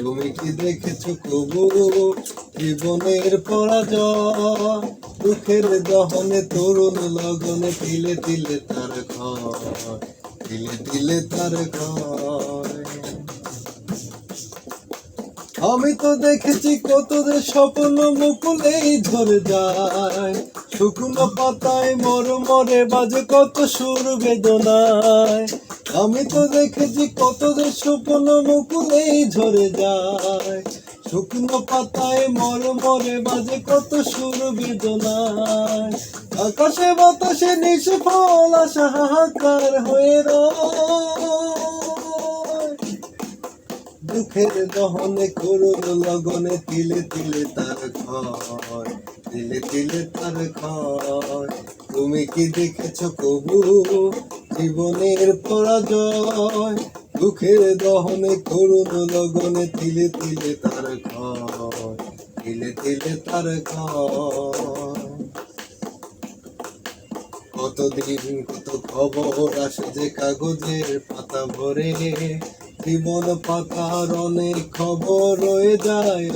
তুমি কি দেখেছ কবু? জীবনের পরাজয়, দুঃখের দহনে তরুণ লগনে, তিলে তিলে তার ঘর, তিলে তিলে তার ঘর। আমি তো দেখেছি কত যে স্বপ্ন মুকুলেই ধরে যায়। শুকনো পাতায় মর মরে বাজে কত সুর বেদনায়। আমি তো দেখেছি কত যে স্বপ্ন মুকুলেই ঝরে যায়। শুকনো পাতায় মর মরে বাজে কত সুর বেদনায়। আকাশে বাতাসে নিষ্ফল আশা হাহাকার হয়ে রয়। দুঃখের দহনে করুণ লগনে তিলে তিলে তার ঘর তিলে তিলে তার ঘর তুমি কি দেখেছ কবু? জীবনের পরাজয়। দুঃখের দহনে করুণ লগনে তিলে তিলে তার ঘর তিলে তিলে তার ঘর কতদিন কত খবর আসে যে কাগজের পাতা ভরে। জীবন পাতার অনেক খবর রয়ে যায়